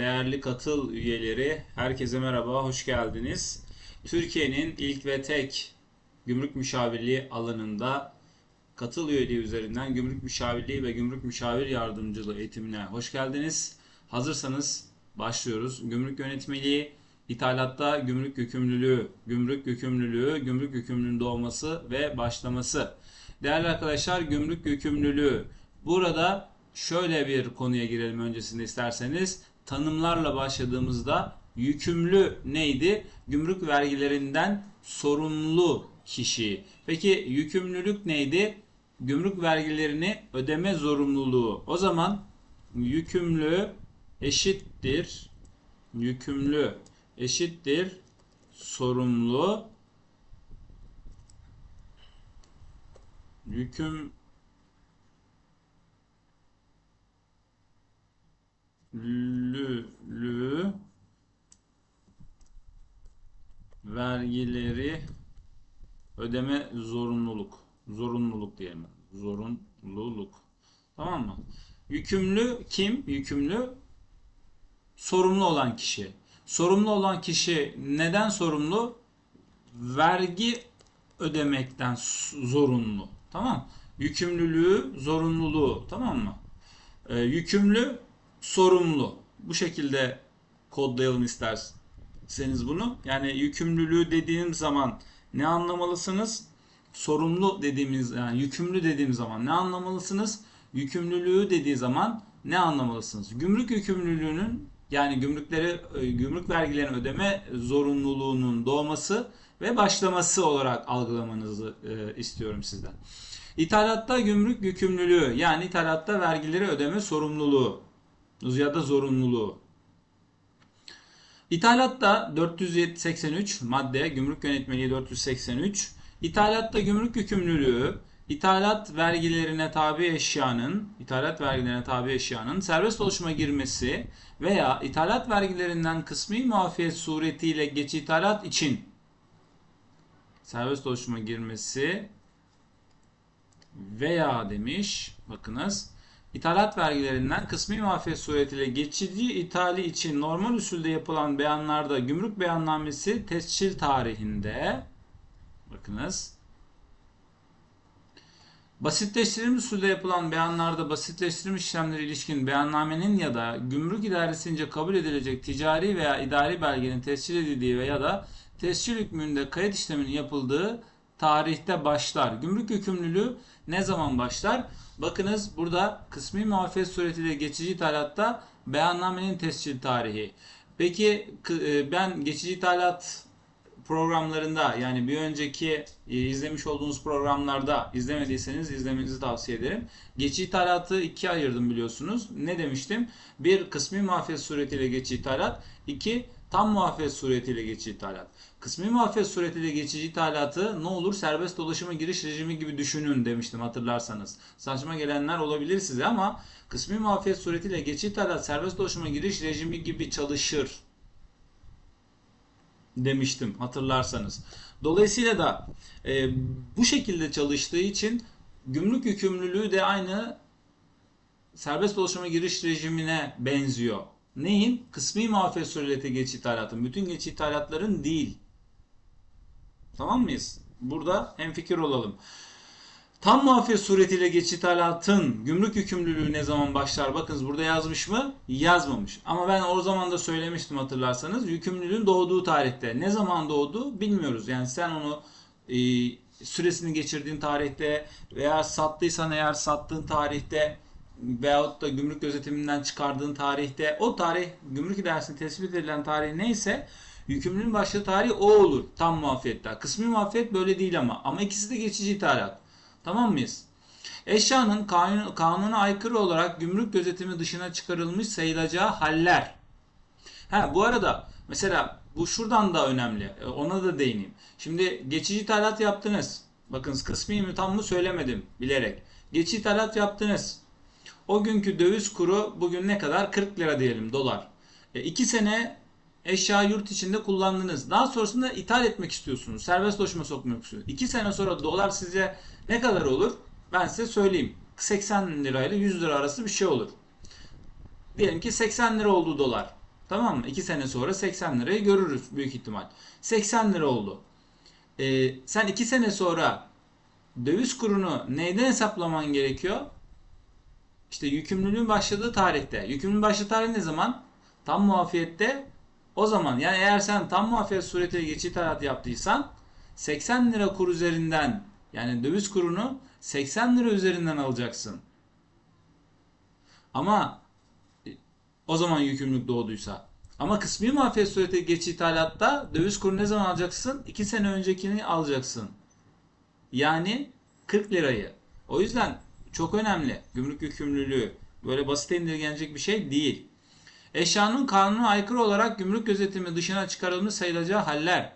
değerli katıl üyeleri, herkese merhaba, hoş geldiniz. Türkiye'nin ilk ve tek gümrük müşavirliği alanında katıl üyeliği üzerinden gümrük müşavirliği ve gümrük müşavir yardımcılığı eğitimine hoş geldiniz. Hazırsanız başlıyoruz. Gümrük yönetmeliği, ithalatta gümrük yükümlülüğü, gümrük yükümlülüğü, gümrük yükümlülüğünün doğması ve başlaması. Değerli arkadaşlar, gümrük yükümlülüğü. Burada şöyle bir konuya girelim öncesinde isterseniz. Tanımlarla başladığımızda yükümlü neydi? Gümrük vergilerinden sorumlu kişi. Peki yükümlülük neydi? Gümrük vergilerini ödeme zorunluluğu. O zaman yükümlü eşittir yükümlü eşittir sorumlu yüküm lü vergileri ödeme zorunluluk. Zorunluluk diyelim. Zorunluluk. Tamam mı? Yükümlü kim? Yükümlü sorumlu olan kişi. Sorumlu olan kişi neden sorumlu? Vergi ödemekten zorunlu. Tamam? Yükümlülüğü, zorunluluğu. Tamam mı? Ee, yükümlü sorumlu. Bu şekilde kodlayalım isterseniz bunu. Yani yükümlülüğü dediğim zaman ne anlamalısınız? Sorumlu dediğimiz yani yükümlü dediğim zaman ne anlamalısınız? Yükümlülüğü dediği zaman ne anlamalısınız? Gümrük yükümlülüğünün yani gümrükleri e, gümrük vergilerini ödeme zorunluluğunun doğması ve başlaması olarak algılamanızı e, istiyorum sizden. İthalatta gümrük yükümlülüğü yani ithalatta vergileri ödeme sorumluluğu ya da zorunluluğu. İthalatta 483 madde gümrük yönetmeliği 483 İthalatta gümrük yükümlülüğü ithalat vergilerine tabi eşyanın ithalat vergilerine tabi eşyanın serbest dolaşıma girmesi veya ithalat vergilerinden kısmi muafiyet suretiyle geç ithalat için serbest dolaşıma girmesi veya demiş bakınız İthalat vergilerinden kısmi muafiyet suretiyle geçici ithali için normal usulde yapılan beyanlarda gümrük beyannamesi tescil tarihinde bakınız basitleştirilmiş usulde yapılan beyanlarda basitleştirilmiş işlemlere ilişkin beyannamenin ya da gümrük idaresince kabul edilecek ticari veya idari belgenin tescil edildiği veya da tescil hükmünde kayıt işleminin yapıldığı tarihte başlar. Gümrük yükümlülüğü ne zaman başlar? Bakınız burada kısmi muafiyet suretiyle geçici ithalatta beyannamenin tescil tarihi. Peki ben geçici ithalat programlarında yani bir önceki izlemiş olduğunuz programlarda izlemediyseniz izlemenizi tavsiye ederim. Geçici ithalatı ikiye ayırdım biliyorsunuz. Ne demiştim? Bir kısmi muafiyet suretiyle geçici ithalat, iki tam muafiyet suretiyle geçici ithalat. Kısmi muafiyet suretiyle geçici ithalatı ne olur serbest dolaşıma giriş rejimi gibi düşünün demiştim hatırlarsanız. Saçma gelenler olabilir size ama kısmi muafiyet suretiyle geçici ithalat serbest dolaşıma giriş rejimi gibi çalışır demiştim hatırlarsanız. Dolayısıyla da e, bu şekilde çalıştığı için gümrük yükümlülüğü de aynı serbest dolaşıma giriş rejimine benziyor. Neyin? Kısmi muafiyet sureti geç ithalatın. Bütün geç ithalatların değil. Tamam mıyız? Burada hemfikir olalım. Tam muafiyet suretiyle geç ithalatın gümrük yükümlülüğü ne zaman başlar? Bakınız burada yazmış mı? Yazmamış. Ama ben o zaman da söylemiştim hatırlarsanız. Yükümlülüğün doğduğu tarihte. Ne zaman doğdu bilmiyoruz. Yani sen onu e, süresini geçirdiğin tarihte veya sattıysan eğer sattığın tarihte veyahut da gümrük gözetiminden çıkardığın tarihte o tarih gümrük idaresinin tespit edilen tarih neyse yükümlülüğün başladığı tarih o olur. Tam muafiyetler. Kısmi muafiyet böyle değil ama. Ama ikisi de geçici ithalat. Tamam mıyız? Eşyanın kanun, kanuna aykırı olarak gümrük gözetimi dışına çıkarılmış sayılacağı haller. Ha bu arada mesela bu şuradan da önemli. E, ona da değineyim. Şimdi geçici ithalat yaptınız. Bakınız kısmi mi tam mı söylemedim bilerek. Geçici ithalat yaptınız. O günkü döviz kuru bugün ne kadar? 40 lira diyelim dolar. 2 e, sene eşya yurt içinde kullandınız. Daha sonrasında ithal etmek istiyorsunuz. Serbest dolaşıma sokmak istiyorsunuz. 2 sene sonra dolar size ne kadar olur? Ben size söyleyeyim. 80 lirayla 100 lira arası bir şey olur. Diyelim ki 80 lira oldu dolar. Tamam mı? 2 sene sonra 80 lirayı görürüz büyük ihtimal. 80 lira oldu. Ee, sen 2 sene sonra döviz kurunu neyden hesaplaman gerekiyor? İşte yükümlülüğün başladığı tarihte. Yükümlülüğün başladığı tarih ne zaman? Tam muafiyette o zaman. Yani eğer sen tam muafiyet suretiyle geçici ithalat yaptıysan 80 lira kur üzerinden yani döviz kurunu 80 lira üzerinden alacaksın. Ama e, o zaman yükümlülük doğduysa. Ama kısmi muafiyet sureti geçici ithalatta döviz kurunu ne zaman alacaksın? 2 sene öncekini alacaksın. Yani 40 lirayı. O yüzden çok önemli. Gümrük yükümlülüğü böyle basit indirgenecek bir şey değil. Eşyanın kanuna aykırı olarak gümrük gözetimi dışına çıkarılmış sayılacağı haller.